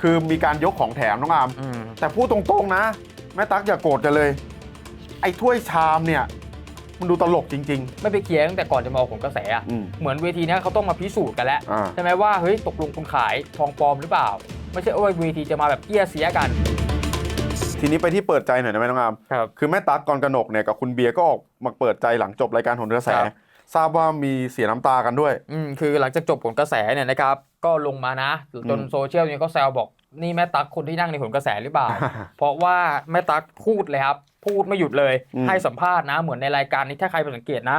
คือมีการยกของแถมน้องอามอืม แต่พูดตรงๆนะ แม่ตั๊กอย่าโกรธกันเลย ไอ้ถ้วยชามเนี่ย มันดูตลกจริง ไม่ไปเคลียร์ตั้งแต่ก่อนจะมาออกผลกระแสอะอืมเหมือนเวทีเนี้ยเขาต้องมาพิสูจน์กันแล้วอ่า ใช่ไหมว่าเฮ้ยตกลงคุณขายทองปลอมหรือเปล่า ไม่ใช่ว่าเวทีจะมาแบบเอี้ยเสียกันทีนี้ไปที่เปิดใจหน่อยได้ไหมน้องอามครับ คือแม่ตั๊กกรกนกเนี่ยกับคุณเบียร์ก็ออกมาเปิดใจหลังจบรายการโหนกระแส ครับ ทราบว่ามีเสียน้ำตากันด้วย อืมคือหลังจากจบผลกระแสเนี่ยนะครับ ก็ลงมานะ จนอืมโซเชียลเนี่ยก็แซวบอกนี่แม่ตั๊กคนที่นั่งในผลกระแสหรือเปล่า เพราะว่าแม่ตั๊กพูดเลยครับ พูดไม่หยุดเลยอืมให้สัมภาษณ์นะ เหมือนในรายการนี้ถ้าใครไปสังเกตนะ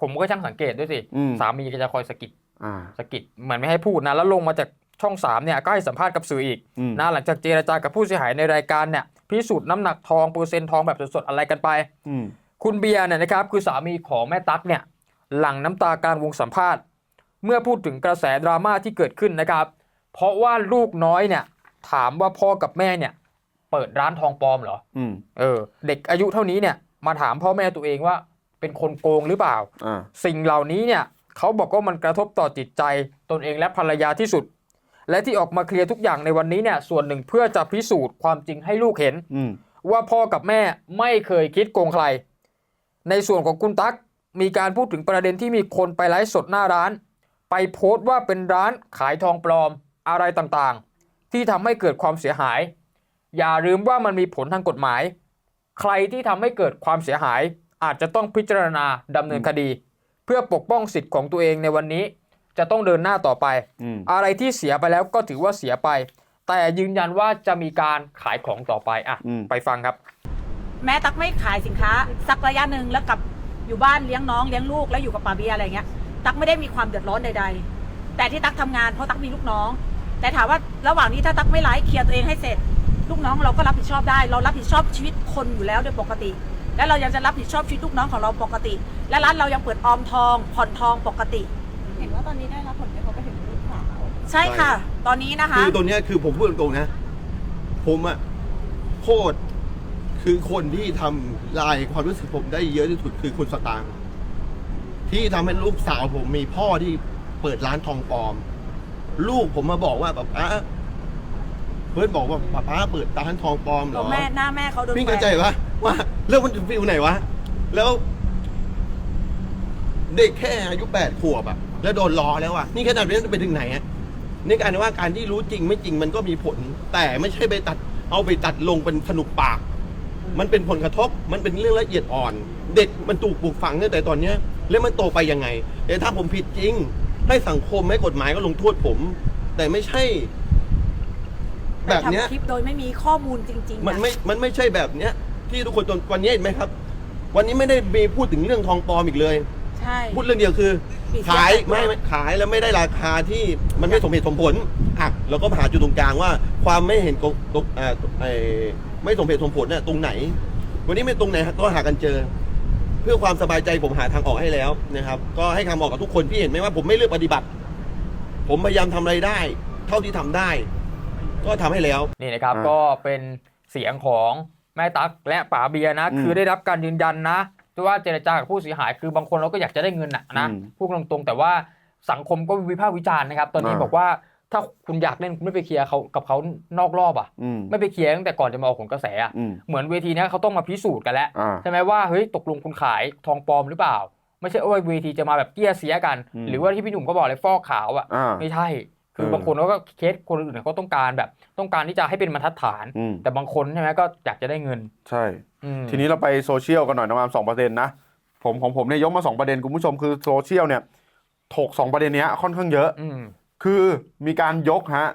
ผมก็ช่างสังเกตด้วยสิอืมสามีก็จะคอยสะกิดอ่าสะกิดเหมือนไม่ให้พูดนะ แล้วลงมาจากช่อง3เนี่ยก็ให้สัมภาษณ์กับสื่ออีกอืมนะหลังจากเจรจากับผู้เสียหายในรายการเนี่ยพิสูจน์น้ำหนักทองเปอร์เซ็นต์ทองแบบสดๆอะไรกันไปอืมคุณเบียร์เนี่ยนะครับคือสามีของแม่ตั๊กเนี่ย หลั่งน้ำตากลารวงสัมภาษณ์ เมื่อพูดถึงกระแสดราม่าที่เกิดขึ้นนะครับ เพราะว่าลูกน้อยเนี่ย ถามว่าพ่อกับแม่เนี่ย เปิดร้านทองปลอมเหรออืมเออ เด็กอายุเท่านี้เนี่ย มาถามพ่อแม่ตัวเองว่าเป็นคนโกงหรือเปล่า อ่าสิ่งเหล่านี้เนี่ยเขาบอกว่ามันกระทบต่อจิตใจตนเองและภรรยาที่สุด และที่ออกมาเคลียร์ทุกอย่างในวันนี้เนี่ย ส่วนหนึ่งเพื่อจะพิสูจน์ความจริงให้ลูกเห็น อืมว่าพ่อกับแม่ไม่เคยคิดโกงใคร ในส่วนของคุณตั๊ก มีการพูดถึงประเด็นที่มีคนไปไลฟ์สดหน้าร้าน ไปโพสต์ว่าเป็นร้านขายทองปลอมอะไรต่างๆ ที่ทำให้เกิดความเสียหาย อย่าลืมว่ามันมีผลทางกฎหมาย ใครที่ทำให้เกิดความเสียหาย อาจจะต้องพิจารณาดำเนินคดี เพื่อปกป้องสิทธิ์ของตัวเองในวันนี้ จะต้องเดินหน้าต่อไปอืมอะไรที่เสียไปแล้วก็ถือว่าเสียไป แต่ยืนยันว่าจะมีการขายของต่อไปอะอืมไปฟังครับ แม้ตักไม่ขายสินค้า สักระยะหนึ่งแล้วกลับ อยู่บ้านเลี้ยงน้องเลี้ยงลูกแล้วอยู่กับป่าเบียร์อะไรเงี้ยตักไม่ได้มีความเดือดร้อนใด ๆ แต่ที่ตักทำงานเพราะตักมีลูกน้อง แต่ถามว่าระหว่างนี้ถ้าตักไม่ไลฟ์เคลียร์ตัวเองให้เสร็จ ลูกน้องเราก็รับผิดชอบได้ เรารับผิดชอบชีวิตคนอยู่แล้วโดยปกติ และเรายังจะรับผิดชอบชีวิตลูกน้องของเราปกติ และร้านเรายังเปิดออมทองผ่อนทองปกติ เห็นว่าตอนนี้ได้รับผลกระทบไปถึงลูกสาว ใช่ค่ะ ตอนนี้นะคะ คือตัวเนี้ยคือผมพูดตรงๆนะ ผมอะโคตร คือคนที่ทำลายความรู้สึกผมได้เยอะที่สุดคือคุณสตางค์ที่ทำให้ลูกสาวผมมีพ่อที่เปิดร้านทองปลอม ลูกผมมาบอกว่าแบบอะเพื่อนบอกว่าป้าป้าเปิดร้านทองปลอมเหรตัวอแม่หน้าแม่เขาโดนพี่แขวเข้านใจปะว่าเรื่องมันถึงฟิลไหนวะ แล้ว เด็กแค่อายุแปดขวบอะแล้วโดนล้อแล้วอะนี่ขนาดนี้ไปถึงไหนอะนี่การว่าการที่รู้จริงไม่จริงมันก็มีผล แต่ไม่ใช่ไปตัด เอาไปตัดลงเป็นสนุกปาก มันเป็นผลกระทบ มันเป็นเรื่องละเอียดอ่อน เด็กมันถูกปลูกฝังตั้งแต่ตอนเนี้ยแล้วมันโตไปยังไงแต่ถ้าผมผิดจริง ให้สังคมให้กฎหมายก็ลงโทษผม แต่ไม่ใช่แบบเนี้ยไปทำคลิปโดยไม่มีข้อมูลจริงๆมันนะไม่ มันไม่ใช่แบบเนี้ย ที่ทุกคนตอนวันนี้เห็นไหมครับ วันนี้ไม่ได้มีพูดถึงเรื่องทองปลอมอีกเลย ใช่ พูดเรื่องเดียวคือ ปิดขายยอดไม่ไม่ขายแล้วไม่ได้ราคาที่มันไม่สมเหตุสมผลอะเราก็หาจุดตรงกลางว่า ความไม่เห็นตรงตรงอ่าไอ้ ไม่สมเหตุสมผลเนี่ยตรงไหน วันนี้ไม่ตรงไหนก็หากันเจอ เพื่อความสบายใจผมหาทางออกให้แล้วนะครับ ก็ให้คำออกกับทุกคนพี่เห็นไหมว่าผมไม่เลือกปฏิบัติ ผมพยายามทำอะไรได้ เท่าที่ทำได้ ก็ทำให้แล้ว นี่นะครับอ่าก็เป็นเสียงของแม่ตั๊กและป๋าเบียร์นะ อืมคือได้รับการยืนยันนะว่าเจรจากับผู้เสียหายคือบางคนเราก็อยากจะได้เงินนะนะอืมพูดตรงๆแต่ว่าสังคมก็วิพากษ์วิจารณ์นะครับ ตอนนี้อ่า บอกว่า ถ้าคุณอยากเล่นคุณไม่ไปเคลียร์เขากับเขานอกรอบอะ อืม ไม่ไปเคลียร์ตั้งแต่ก่อนจะมาออกผลกระแสอะอืม เหมือนเวทีเนี้ยเขาต้องมาพิสูจน์กันแล้วอ่า ใช่ไหมว่าเฮ้ยตกลงคุณขายทองปลอมหรือเปล่า ไม่ใช่ว่าเวทีจะมาแบบเกี้ยเสียกัน อืม หรือว่าที่พี่หนุ่มก็บอกเลยฟอกขาวอะ อ่า ไม่ใช่ คือเออ บางคนเขาก็เคสคนอื่นเขาต้องการแบบ ต้องการที่จะให้เป็นบรรทัดฐาน อืมแต่บางคนใช่ไหมก็อยากจะได้เงินใช่ อืม ทีนี้เราไปโซเชียลกันหน่อยน้องอามสองประเด็นนะผมของผมเนี่ยยกมาสองประเด็นคุณผู้ชมคือโซเชียลเนี่ยถกสองประเด็นเนี้ยค่อนข้างเยอะ อืม คือมีการยกฮะ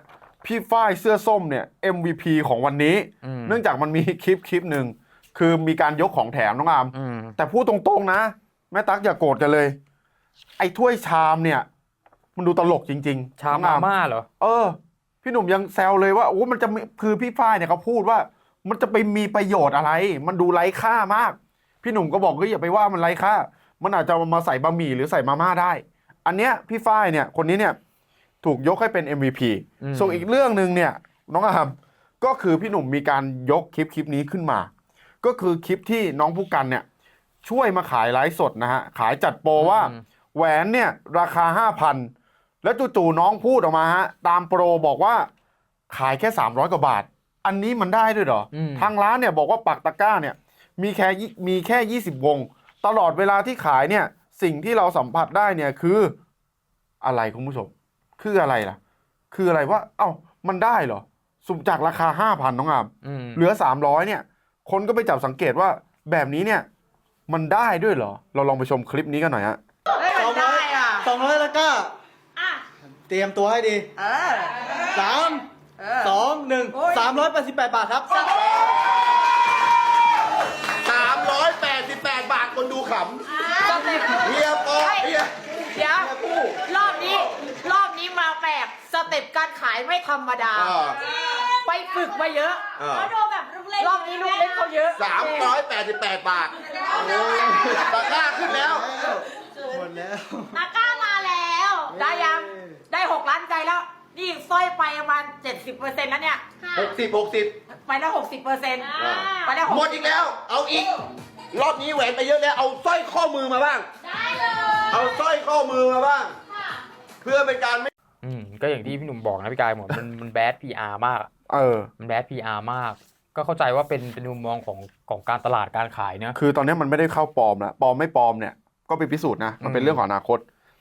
พี่ฝ้ายเสื้อส้มเนี่ย MVP ของวันนี้ อืม เนื่องจากมันมีคลิปคลิปหนึ่งคือมีการยกของแถมน้องอาม อืม แต่พูดตรงๆนะ แม่ตั๊กอย่าโกรธกันเลย ไอ้ถ้วยชามเนี่ย มันดูตลกจริงๆชามน้องมาม่าเหรอ เออ พี่หนุ่มยังแซวเลยว่าโอ้มันจะมีคือพี่ฝ้ายเนี่ยเขาพูดว่า มันจะไปมีประโยชน์อะไร มันดูไร้ค่ามาก พี่หนุ่มก็บอกก็อย่าไปว่ามันไร้ค่า มันอาจจะมาใส่บะหมี่หรือใส่มาม่าได้ อันเนี้ยพี่ฝ้ายเนี่ยคนนี้เนี่ย ถูกยกให้เป็น MVP อืมส่วนอีกเรื่องหนึ่งเนี่ยน้องอามก็คือพี่หนุ่มมีการยกคลิปคลิปนี้ขึ้นมา ก็คือคลิปที่น้องผู้กันเนี่ยช่วยมาขายไลฟ์สดนะฮะขายจัดโปรว่าอืมแหวนเนี่ยราคา5,000แล้วจู่ๆน้องพูดออกมาฮะตามโปรบอกว่าขายแค่ 300 กว่าบาท อันนี้มันได้ด้วยเหรออมทางร้านเนี่ยบอกว่าปักตะกร้าเนี่ยมีแค่ยี่มีแค่ 20 วง ตลอดเวลาที่ขายเนี่ยสิ่งที่เราสัมผัสได้เนี่ยคืออะไรคุณผู้ชม คืออะไรล่ะ คืออะไรว่า เอ้ามันได้เหรอสุ่มจากราคา5,000น้องอามอืมเหลือ300เนี่ย คนก็ไปจับสังเกตว่าแบบนี้เนี่ย มันได้ด้วยเหรอ เราลองไปชมคลิปนี้กันหน่อยฮะสองร้อยสองร้อยแล้วก็อะเตรียมตัวให้ดีเออสามเออสองหนึ่งโอ้ยสามร้อยแปดสิบแปดบาทครับ388บาทคนดูขำเฮียโปอเฮียเดี๋ยวรอบนี้ รอบนี้มาแปลก สเต็ปการขายไม่ธรรมดา อ่า ไปฝึกมาเยอะอ่าเขาดูแบบรอบนี้ลูกเล่นเขาเยอะ388บาทตะกร้าขึ้นแล้ว หมดแล้ว ตะกร้ามาแล้ว ได้ยัง ได้หกล้านใจแล้ว นี่สร้อยไปประมาณเจ็ดสิบเปอร์เซ็นต์แล้วเนี่ย60 60ไปแล้วหกสิบเปอร์เซ็นต์อ่า ไปแล้วหมดอีกแล้ว เอาอีก รอบนี้แหวนไปเยอะแล้ว เอาสร้อยข้อมือมาบ้างเอาสร้อยข้อมือมาบ้างเพื่อเป็นการไม่ อืมก็อย่างที่พี่หนุ่มบอกนะพี่กายหมดมันมันแบดพีอาร์มากอะเออ มันแบดพีอาร์มาก ก็เข้าใจว่าเป็นเป็นมุมมองของของการตลาดการขายเนะคือตอนนี้มันไม่ได้เข้าปลอมแล้วปลอมไม่ปลอมเนี่ยก็ไปพิสูจน์นะมันเป็อืนม เรื่องของอนาคต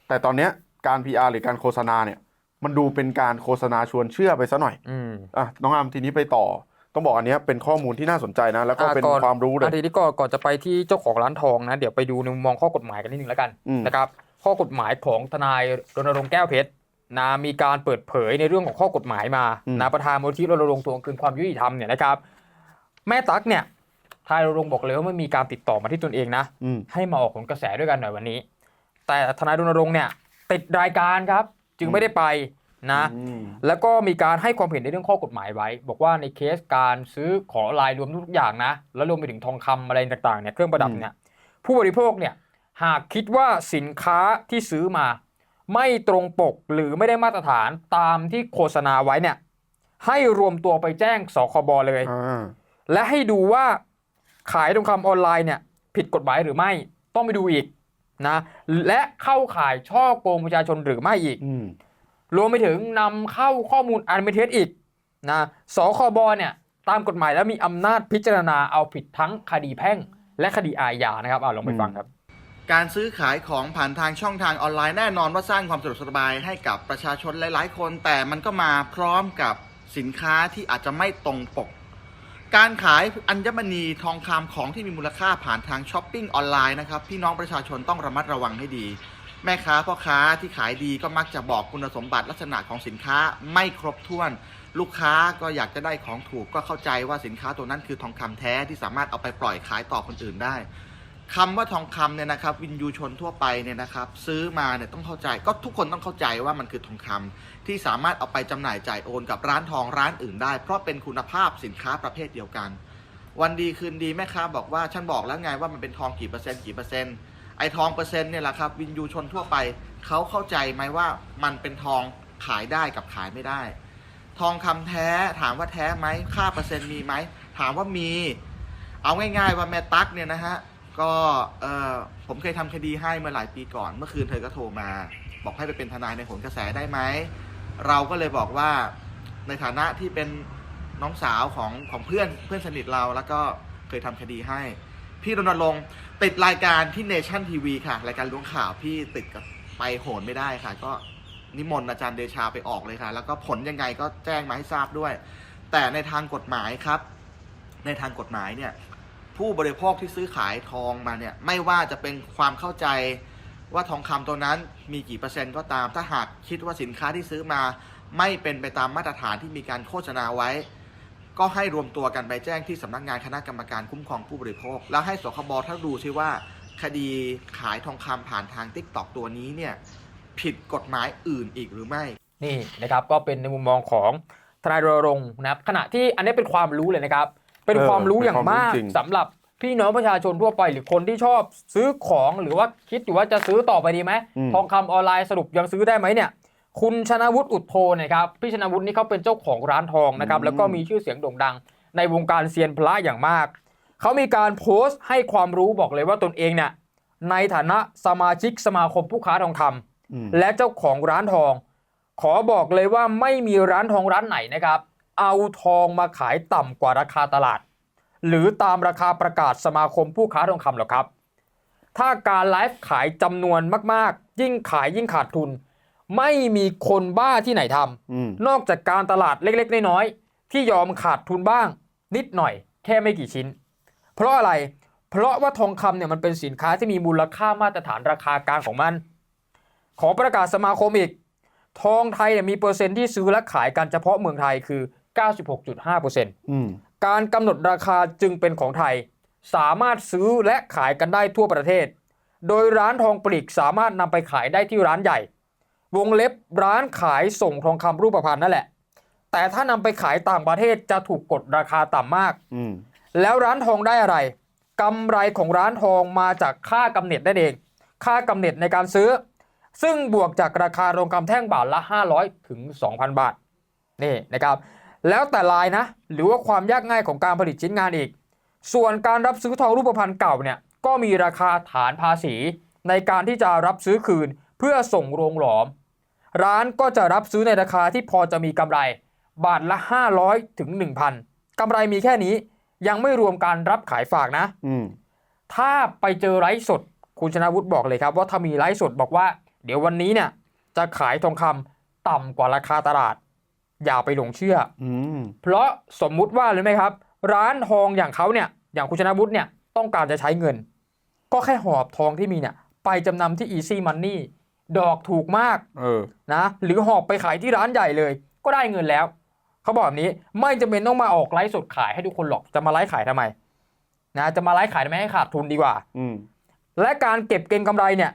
แต่ตอนเนี้ยการ PR หรือการโฆษณาเนี่ย มันดูเป็นการโฆษณาชวนเชื่อไปซะหน่อยอืมอะน้องอามทีนี้ไปต่อ ต้องบอกอันเนี้ยเป็นข้อมูลที่น่าสนใจนะ แล้วก็เป็นอะก่อนความรู้เลย อะทีนี้ก่อนก่อนจะไปที่เจ้าของร้านทองนะ เดี๋ยวไปดูในมุมมองข้อกฎหมายกันนิดนึงแล้วกันอืม นะครับ ข้อกฎหมายของทนายรณรงค์แก้วเพชร นะมีการเปิดเผยในเรื่องของข้อกฎหมายมานะประธานมูลที่รณรงค์ทวงคืนความยุติธรรมเนี่ยนะครับ แม่ตั๊กเนี่ยทนายรณรงค์บอกเลยว่าไม่มีการติดต่อมาที่ตนเองนะอืมให้มาออกผลกระแสด้วยกันหน่อยวันนี้ แต่ทนายรณรงค์เนี่ย ติดรายการครับ จึงไม่ได้ไปนะอืมแล้วก็มีการให้ความเห็นในเรื่องข้อกฎหมายไว้ บอกว่าในเคสการซื้อขอลายรวมทุกอย่างนะ แล้วรวมไปถึงทองคำอะไรต่างๆเนี่ยเครื่องประดับเนี่ยผู้บริโภคเนี่ยหากคิดว่าสินค้าที่ซื้อมา ไม่ตรงปกหรือไม่ได้มาตรฐานตามที่โฆษณาไว้เนี่ย ให้รวมตัวไปแจ้งสคบเลยอ่าและให้ดูว่าขายทองคำออนไลน์เนี่ย ผิดกฎหมายหรือไม่ต้องไปดูอีกนะ และเข้าข่ายช่อโกงประชาชนหรือไม่อีกอืมรวมไปถึงนำเข้าข้อมูลอันเป็นเท็จอีกนะสคบเนี่ยตามกฎหมายแล้วมีอำนาจพิจารณาเอาผิดทั้งคดีแพ่ง และคดีอาญานะครับเอาลองไปฟังครับ การซื้อขายของผ่านทางช่องทางออนไลน์แน่นอนว่าสร้างความสะดวกสบายให้กับประชาชนหลาย ๆ คน แต่มันก็มาพร้อมกับสินค้าที่อาจจะไม่ตรงปก การขายอัญมณีทองคำของที่มีมูลค่าผ่านทางช้อปปิ้งออนไลน์นะครับพี่น้องประชาชนต้องระมัดระวังให้ดี แม่ค้าพ่อค้าที่ขายดีก็มักจะบอกคุณสมบัติลักษณะของสินค้าไม่ครบถ้วน ลูกค้าก็อยากจะได้ของถูกก็เข้าใจว่าสินค้าตัวนั้นคือทองคำแท้ที่สามารถเอาไปปล่อยขายต่อคนอื่นได้ คำว่าทองคำเนี่ยนะครับวินยูชนทั่วไปเนี่ยนะครับซื้อมาเนี่ยต้องเข้าใจก็ทุกคนต้องเข้าใจว่ามันคือทองคำที่สามารถเอาไปจำหน่ายจ่ายโอนกับร้านทองร้านอื่นได้ เพราะเป็นคุณภาพสินค้าประเภทเดียวกัน วันดีคืนดีแม่ค้าบอกว่าฉันบอกแล้วไงว่ามันเป็นทองกี่เปอร์เซ็นต์กี่เปอร์เซ็นต์ไอ้ทองเปอร์เซ็นต์เนี่ยแหละครับวินยูชนทั่วไปเขาเข้าใจไหมว่ามันเป็นทองขายได้กับขายไม่ได้ ทองคำแท้ถามว่าแท้ไหมค่าเปอร์เซ็นต์มีไหมถามว่ามี เอาง่าย ๆ ว่าแม่ตั๊กเนี่ยนะฮะ ก็เออผมเคยทำคดีให้เมื่อหลายปีก่อน เมื่อคืนเธอก็โทรมา บอกให้ไปเป็นทนายในผลกระแสได้ไหม เราก็เลยบอกว่าในฐานะที่เป็นน้องสาวของของเพื่อนเพื่อนสนิทเราแล้วก็เคยทำคดีให้ พี่รณรงค์ติดรายการที่เนชั่นทีวีค่ะ รายการล้วงข่าวพี่ติดกับไปโหนไม่ได้ค่ะ ก็นิมนต์อาจารย์เดชาไปออกเลยค่ะ แล้วก็ผลยังไงก็แจ้งมาให้ทราบด้วย แต่ในทางกฎหมายครับ ในทางกฎหมายเนี่ย ผู้บริโภคที่ซื้อขายทองมาเนี่ยไม่ว่าจะเป็นความเข้าใจว่าทองคำตัวนั้นมีกี่เปอร์เซ็นต์ก็ตาม ถ้าหากคิดว่าสินค้าที่ซื้อมา ไม่เป็นไปตามมาตรฐานที่มีการโฆษณาไว้ ก็ให้รวมตัวกันไปแจ้งที่สำนักงานคณะกรรมการคุ้มครองผู้บริโภค แล้วให้สคบท่านดูซิว่า คดีขายทองคำผ่านทางติ๊กตอกตัวนี้เนี่ยผิดกฎหมายอื่นอีกหรือไม่ นี่นะครับก็เป็นในมุมมองของทนายรณรงค์นะครับขณะที่อันนี้เป็นความรู้เลยนะครับ เป็นเออความรู้อย่างเป็นความรู้มากจริงสำหรับพี่น้องประชาชนทั่วไปหรือคนที่ชอบซื้อของหรือว่าคิดอยู่ว่าจะซื้อต่อไปดีไหมอืมทองคำออนไลน์สรุปยังซื้อได้ไหมเนี่ย คุณชนะวุฒิอุดโทนะครับพี่ชนะวุฒินี่เขาเป็นเจ้าของร้านทองนะครับแล้วก็มีชื่อเสียงโด่งดัง ในวงการเซียนพระอย่างมากเขามีการโพสต์ให้ความรู้บอกเลยว่าตนเองเนี่ยในฐานะสมาชิกสมาคมผู้ค้าทองคำอืมและเจ้าของร้านทอง ขอบอกเลยว่าไม่มีร้านทองร้านไหนนะครับ เอาทองมาขายต่ำกว่าราคาตลาด หรือตามราคาประกาศสมาคมผู้ค้าทองคำหรอกครับ ถ้าการไลฟ์ขายจำนวนมาก ๆ ยิ่งขายยิ่งขาดทุน ไม่มีคนบ้าที่ไหนทำอืมนอกจากการตลาดเล็ก ๆ น้อยๆที่ยอมขาดทุนบ้าง นิดหน่อยแค่ไม่กี่ชิ้น เพราะอะไรเพราะว่าทองคำเนี่ยมันเป็นสินค้าที่มีมูลค่ามาตรฐานราคากลางของมัน ขอประกาศสมาคมอีก ทองไทยเนี่ยมีเปอร์เซ็นต์ที่ซื้อและขายกันเฉพาะเมืองไทยคือ 96.5%อืมการกำหนดราคาจึงเป็นของไทย สามารถซื้อและขายกันได้ทั่วประเทศ โดยร้านทองปลีกสามารถนำไปขายได้ที่ร้านใหญ่ วงเล็บร้านขายส่งทองคำรูปพรรณนั่นแหละ แต่ถ้านำไปขายต่างประเทศจะถูกกดราคาต่ำมากอืมแล้วร้านทองได้อะไรกำไรของร้านทองมาจากค่ากำเนิดนั่นเอง ค่ากำเนิดในการซื้อ ซึ่งบวกจากราคาทองคำแท่งบาทละ 500 ถึง 2,000 บาทนี่นะครับ แล้วแต่ลายนะ หรือว่าความยากง่ายของการผลิตชิ้นงานอีก ส่วนการรับซื้อทองรูปพรรณเก่าเนี่ยก็มีราคาฐานภาษี ในการที่จะรับซื้อคืนเพื่อส่งโรงหลอม ร้านก็จะรับซื้อในราคาที่พอจะมีกำไร บาทละ 500ถึง1,000กำไรมีแค่นี้ยังไม่รวมการรับขายฝากนะอืมถ้าไปเจอไลฟ์สด คุณชนะวุฒิบอกเลยครับว่าถ้ามีไลฟ์สดบอกว่า เดี๋ยววันนี้เนี่ยจะขายทองคำต่ำกว่าราคาตลาด อย่าไปหลงเชื่ออืมเพราะสมมุติว่าเลยไหมครับ ร้านทองอย่างเขาเนี่ย อย่างคุณชนะวุฒิเนี่ยต้องการจะใช้เงิน ก็แค่หอบทองที่มีเนี่ย ไปจำนำที่ Easy Money ดอกถูกมากเออนะหรือหอบไปขายที่ร้านใหญ่เลย ก็ได้เงินแล้ว เขาบอกแบบนี้ไม่จำเป็นต้องมาออกไลฟ์สดขายให้ทุกคนหรอกจะมาไลฟ์ขายทำไมนะจะมาไลฟ์ขายทำไมให้ขาดทุนดีกว่า อืมและการเก็บเก็งกำไรเนี่ย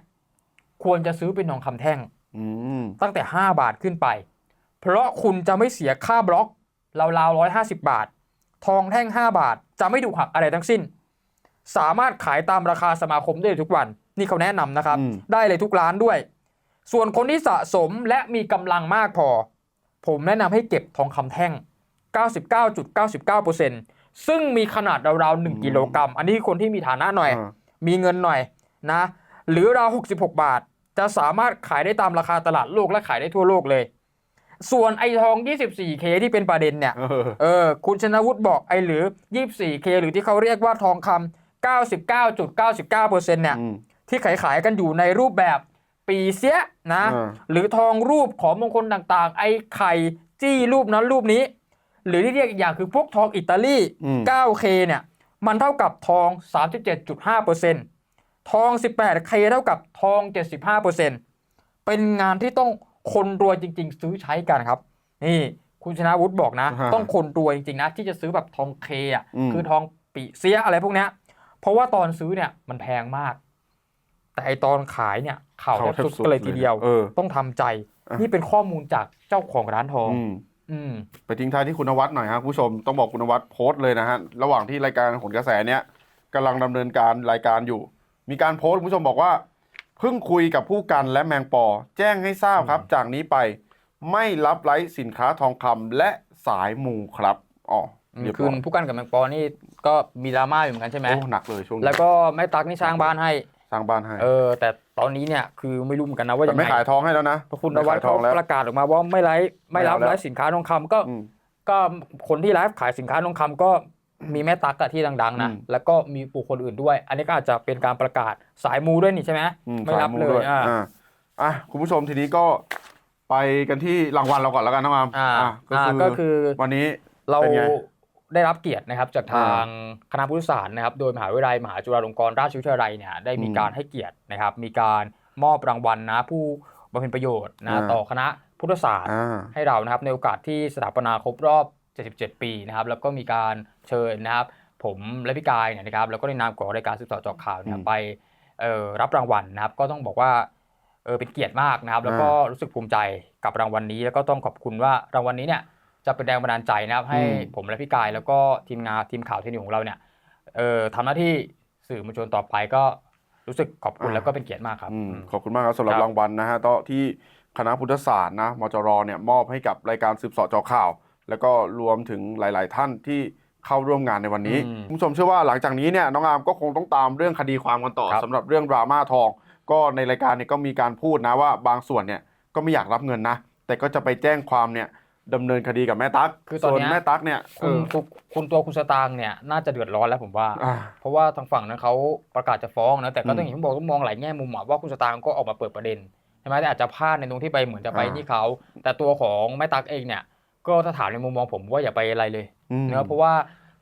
ควรจะซื้อเป็นทองคำแท่งอืมตั้งแต่5บาทขึ้นไป เพราะคุณจะไม่เสียค่าบล็อกราวๆร้อยห้าสิบบาท ทองแท่ง 5 บาท จะไม่ถูกหักอะไรทั้งสิ้น สามารถขายตามราคาสมาคมได้เลยทุกวัน นี่เขาแนะนำนะครับอืมได้เลยทุกร้านด้วย ส่วนคนที่สะสมและมีกำลังมากพอ ผมแนะนำให้เก็บทองคำแท่ง 99.99%ซึ่งมีขนาดราวๆ1กิโลกรัม อันนี้คนที่มีฐานะหน่อยอ่ามีเงินหน่อยนะ หรือราว 66 บาท จะสามารถขายได้ตามราคาตลาดโลกและขายได้ทั่วโลกเลย ส่วนไอทอง 24K ที่เป็นประเด็นเนี่ย เออ เออ คุณชนะวุฒิบอกไอหรือ 24K หรือที่เขาเรียกว่าทองคำ99.99%เนี่ย อืม ที่ขายขายๆกันอยู่ในรูปแบบปีเสียนะอ่าหรือทองรูปของมงคลต่างๆ ไอไข่จี้รูปนั้นรูปนี้ หรือที่เรียกอีกอย่างคือพวกทองอิตาลี อืม 9K เนี่ย มันเท่ากับทอง 37.5%ทอง 18K เท่ากับทอง 75%เป็นงานที่ต้อง คนรวยจริง ๆ ซื้อใช้กันครับ นี่คุณชนะวุฒิบอกนะอ่าฮะต้องคนรวยจริงๆนะที่จะซื้อแบบทองเคอะอืม คือทองปีเสียอะไรพวกเนี้ย เพราะว่าตอนซื้อเนี่ยมันแพงมาก แต่ไอตอนขายเนี่ยเข่าแทบสุดกันเลยทีเดียวเออ ต้องทำใจ อะ นี่เป็นข้อมูลจากเจ้าของร้านทอง อืม อืม ไปทิ้งท้ายที่คุณนวัดหน่อยครับคุณผู้ชมต้องบอกคุณนวัดโพสต์เลยนะฮะระหว่างที่รายการผลกระแสเนี้ยกำลังดำเนินการรายการอยู่ มีการโพสต์คุณผู้ชมบอกว่า เพิ่งคุยกับผู้กันและแมงปอ แจ้งให้ทราบครับ จากนี้ไปไม่รับไลฟ์สินค้าทองคำและสายมูครับอ๋อเรียบคืร้ออยผู้กันกับแมงปอนี่ก็มีดราม่าอยู่เหมือนกันใช่ไหม โอ้หนักเลยช่วงนี้แล้วก็แม่ตั๊กนี่สร้างบ้านให้ สร้างบ้านให้เออ แต่ตอนนี้เนี่ยคือไม่รู้เหมือนกันนะว่าแต่ยังไม่ไงขายทองให้แล้วนะเพราะคุณนไม่วัดขายทเขาองแล้ว ประกาศออกมาว่าไม่ไลฟ์ไม่รับไม่เอาแล้ว ไลฟ์สินค้าทองคำก็อืม ก็คนที่ไลฟ์ขายสินค้าทองคำก็มีแม่ตั๊กอะที่ดังๆนะอืม แล้วก็มีบุคคลอื่นด้วย อันนี้ก็อาจจะเป็นการประกาศ สายมูด้วยนี่ใช่ไหมอืไม่รับสาเลด้วยอ่า อ่าอะคุณผู้ชมทีนี้ก็ไปกันที่รางวัลเราก่อนแล้วกันน้องอามอ่าอะอ่าก็คือ วันนี้ เราเป็นไงได้รับเกียรตินะครับจากทางคณะผู้ศาสตร์นะครับ โดยมหาวิทยาลัยมหาจุฬาลงกรณราชวิทยาลัยเนี่ยได้มีอืมการให้เกียรตินะครับ มีการมอบรางวัลนะผู้บำเพ็ญประโยชน์นะอ่า ต่อคณะพุทธศาสตร์ อ่า ให้เรานะครับในโอกาสที่สถาปนาครบรอบ 77 ปีนะครับ แล้วก็มีการเชิญนะครับ ผมและพี่กายเนี่ยนะครับ แล้วก็ในนามของรายการสืบสอเจาะข่าวเนี่ยอืมไปเอ่อ รับรางวัลนะครับ ก็ต้องบอกว่าเออเป็นเกียรติมากนะครับ แล้วก็รู้สึกภูมิใจกับรางวัลนี้ แล้วก็ต้องขอบคุณว่ารางวัลนี้เนี่ยจะเป็นแรงบันดาลใจนะครับ ให้อืมผมและพี่กายแล้วก็ทีมงานทีมข่าวทีนิวของเราเนี่ยเออทำหน้าที่สื่อมวลชนต่อไปก็รู้สึกขอบคุณแล้วก็เป็นเกียรติมากครับอืมอืมขอบคุณมากครับสำหรับครับรางวัลนะฮะต่อที่คณะพุทธศาสตร์นะมจรเนี่ยมอบให้กับรายการสืบเสอบเจอข่าว แล้วก็รวมถึงหลาย ๆ ท่านที่ เข้าร่วมงานในวันนี้อืมคุณผู้ชมเชื่อว่าหลังจากนี้เนี่ยน้องอามก็คงต้องตามเรื่องคดีความกันต่อครับสำหรับเรื่องดราม่าทอง ก็ในรายการเนี่ยก็มีการพูดนะว่าบางส่วนเนี่ยก็ไม่อยากรับเงินนะ แต่ก็จะไปแจ้งความเนี่ยดำเนินคดีกับแม่ตั๊กคือตอนส่วนเนี้ยแม่ตั๊กเนี่ยคุณเออคุณคุณตัวคุณสตางค์เนี่ยน่าจะเดือดร้อนแล้วผมว่าอ่า เพราะว่าทางฝั่งนั้นเขาประกาศจะฟ้องนะแต่ก็ต้องอืมอย่างที่ผมบอกต้องมองหลายแง่มุมอะว่าคุณสตางค์ก็ออกมาเปิดประเด็นใช่ไหมแต่อาจจะพลาดในตรงที่ไปเหมือนจะไปอ่านี่นี่เขา แต่ตัวของแม่ตั๊กเองเนี่ย ก็ถ้าถามในมุมมองผมว่าอย่าไปอะไรเลยอืมเนอะเพราะว่า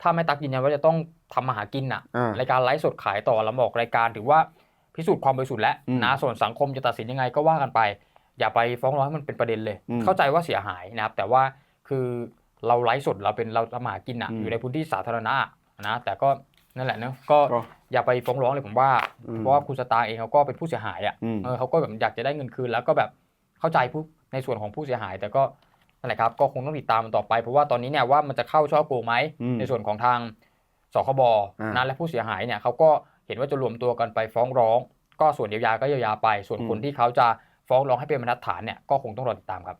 ถ้าแม่ตั๊กยืนยันว่าจะต้องทำมาหากินอะอ่ารายการไลฟ์สดขายต่อแล้วบอกรายการถือว่าพิสูจน์ความบริสุทธิ์แล้วอืมนะส่วนสังคมจะตัดสินยังไงก็ว่ากันไป อย่าไปฟ้องร้องให้มันเป็นประเด็นเลยอืมเข้าใจว่าเสียหายนะครับ แต่ว่าคือเราไลฟ์สดเราเป็นเราทำมาหากินอะอืมอยู่ในพื้นที่สาธารณะนะแต่ก็นั่นแหละเนอะก็ก็อย่าไปฟ้องร้องเลยผมว่าอืมเพราะว่าคุณสตาร์เองเขาก็เป็นผู้เสียหายอะอืมเออเขาก็แบบอยากจะได้เงินคืนแล้วก็แบบเข้าใจผู้ในส่วนของผู้เสียหาย แต่ก็ นั่นแหละครับก็คงต้องติดตามมันต่อไป เพราะว่าตอนนี้เนี่ยว่ามันจะเข้าช่อโกงไหมอืมในส่วนของทางสคบอ่านะและผู้เสียหายเนี่ยเขาก็เห็นว่าจะรวมตัวกันไปฟ้องร้อง ก็ส่วนเยียวยาก็เยียวยาไป ส่วนคนที่เขาจะฟ้องร้องให้เป็นบรรทัดฐานเนี่ยก็คงต้องรอติดตามครับ